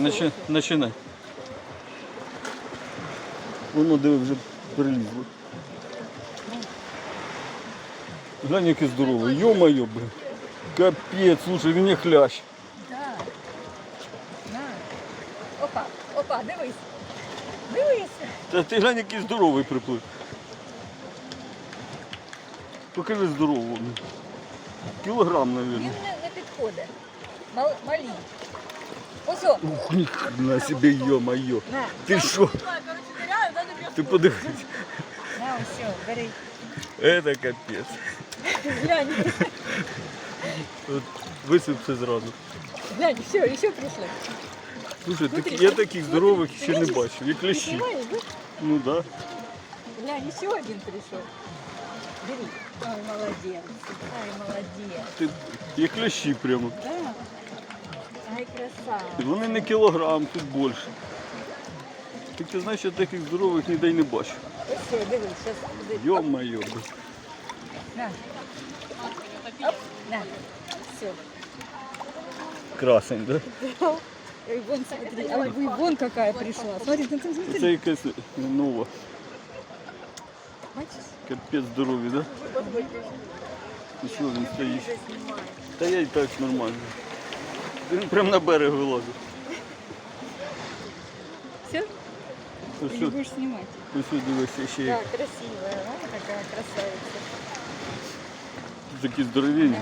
начи, начинай. Воно диви вже прилізло. Глянь, який здоровий. Йо-моє, блин. Капець, слушай, він як хлящ. Да. На. Опа, опа, дивись. Дивись. Та ти глянь, який здоровий приплив. Покажи здорового. Кілограм, Він мабуть. не, не підходить. Мал, малі. Ось о. Ух, ніхрена себе, йо-моє. На, Ти що? Ти подивись. на, ось, о, бери. Это капець. Глянь, От висипся зразу. глянь, все, ще прийшли. Слушай, так, Смотри, я смотри, таких смотри. здорових ще не Видиш? бачив, як Ти лящі. знімаєш, да? Ну да. Глянь, ще один прийшов. Бери. Ой, молодець. Ай, молодець. Ти, як лящі прямо. Да. Ай. Вони не кілограм, тут більше. Ти знаєш, я таких здорових ніде й не бачу. На. Все. Красень, да? Вон, смотри, а вон какая пришла. Смотри, смотри, смотри. Це якась нова. Бачиш? Капець здорові, да? І що він стоїть? Та я і так нормально. Він прямо на берег вилазить. Все? Ты не будешь снимать? ось що дивися, ще Да, красивая, да? Такая красавица. такі здоровенні. Моя